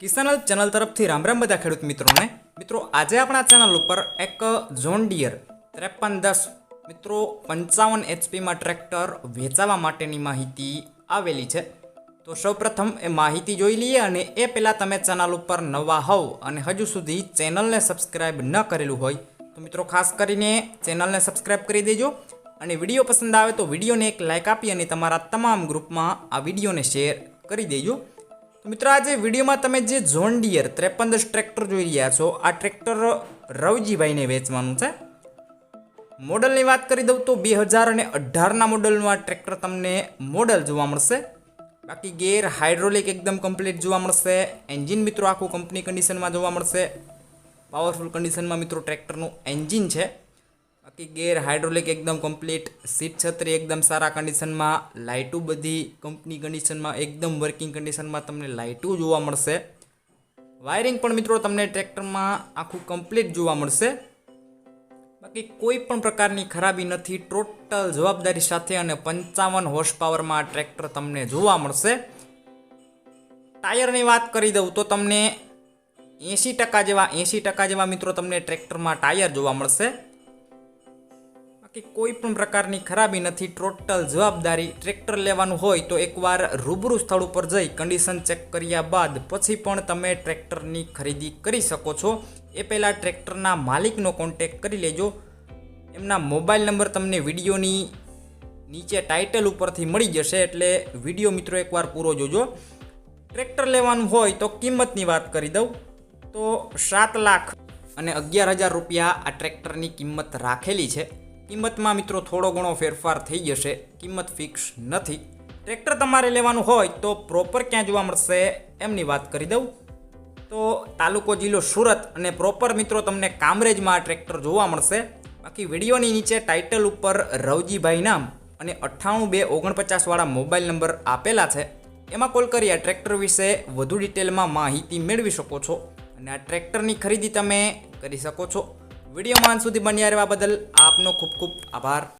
કિસાનલ channel તરફથી રામ રામ બધા ખેડૂત મિત્રોને. મિત્રો, આજે આપણા ચેનલ ઉપર એક જોન ડિયર ત્રેપન દસ મિત્રો પંચાવન એચપીમાં ટ્રેક્ટર વેચાવા માટેની માહિતી આવેલી છે. તો સૌપ્રથમ એ માહિતી જોઈ લઈએ અને એ પહેલાં તમે ચેનલ ઉપર નવા હોવ અને હજુ સુધી ચેનલને સબસ્ક્રાઈબ ન કરેલું હોય, તો મિત્રો ખાસ કરીને ચેનલને સબસ્ક્રાઈબ કરી દેજો અને વીડિયો પસંદ આવે તો વિડીયોને એક લાઇક આપી અને તમારા તમામ ગ્રુપમાં આ વિડીયોને શેર કરી દેજો. મિત્રો, આજે વિડીયોમાં તમે જે ઝોન ડિયર ત્રેપન દસ ટ્રેક્ટર જોઈ રહ્યા છો, આ ટ્રેક્ટર રવજીભાઈને વેચવાનું છે. મોડલની વાત કરી દઉં તો બે હજાર અને અઢારના મોડલનું આ ટ્રેક્ટર તમને મોડલ જોવા મળશે. બાકી ગેર હાઇડ્રોલિક એકદમ કમ્પ્લીટ જોવા મળશે. એન્જિન મિત્રો આખું કંપની કન્ડિશનમાં જોવા મળશે. પાવરફુલ કન્ડિશનમાં મિત્રો ટ્રેક્ટરનું એન્જિન છે. બાકી ગેર હાઇડ્રોલિક એકદમ કમ્પ્લીટ સીટ છત્રી એકદમ સારા કન્ડિશનમાં લાઇટો બધી કંપની કન્ડિશનમાં એકદમ વર્કિંગ કન્ડિશનમાં તમને લાઇટો જોવા મળશે. વાયરિંગ પણ મિત્રો તમને ટ્રેક્ટરમાં આખું કમ્પ્લીટ જોવા મળશે. બાકી કોઈ પણ પ્રકારની ખરાબી નથી. ટોટલ જવાબદારી સાથે અને પંચાવન હોર્સ પાવરમાં ટ્રેક્ટર તમને જોવા મળશે. ટાયરની વાત કરી દઉં તો તમને એંશી ટકા જેવા, એંશી ટકા જેવા મિત્રો તમને ટ્રેક્ટરમાં ટાયર જોવા મળશે. બાકી કોઈ પણ પ્રકારની ખરાબી નથી, ટોટલ જવાબદારી ટ્રેક્ટર લેવાનું હોય તો એકવાર રૂબરૂ સ્થળ ઉપર જઈ કન્ડિશન ચેક કર્યા બાદ પછી પણ તમે ટ્રેક્ટરની ખરીદી કરી શકો છો. એ પહેલાં ટ્રેક્ટરના માલિકનો કોન્ટેક કરી લેજો. એમના મોબાઈલ નંબર તમને વિડીયોની નીચે ટાઇટલ ઉપરથી મળી જશે, એટલે વીડિયો મિત્રો એકવાર પૂરો જોજો. ટ્રેક્ટર લેવાનું હોય તો કિંમતની વાત કરી દઉં. તો સાત લાખ અને અગિયાર હજાર રૂપિયા આ ટ્રેક્ટરની કિંમત રાખેલી છે. કિંમતમાં મિત્રો થોડો ઘણો ફેરફાર થઈ જશે. કિંમત ફિક્સ નથી. ટ્રેક્ટર તમારે લેવાનું હોય તો પ્રોપર ક્યાં જોવા મળશે એમની વાત કરી દઉં. તો તાલુકો જિલ્લો સુરત અને પ્રોપર મિત્રો તમને કામરેજમાં આ ટ્રેક્ટર જોવા મળશે. બાકી વિડીયોની નીચે ટાઇટલ ઉપર રવજીભાઈ નામ અને અઠ્ઠાણું બે ઓગણપચાસવાળા મોબાઈલ નંબર આપેલા છે. એમાં કોલ કરી આ ટ્રેક્ટર વિશે વધુ ડિટેલમાં માહિતી મેળવી શકો છો. અને આ ટ્રેક્ટરની ખરીદી તમે કરી શકો છો. વિડીયોમાં માન સુધી બન્યા રહેવા બદલ આપનો ખૂબ ખૂબ આભાર.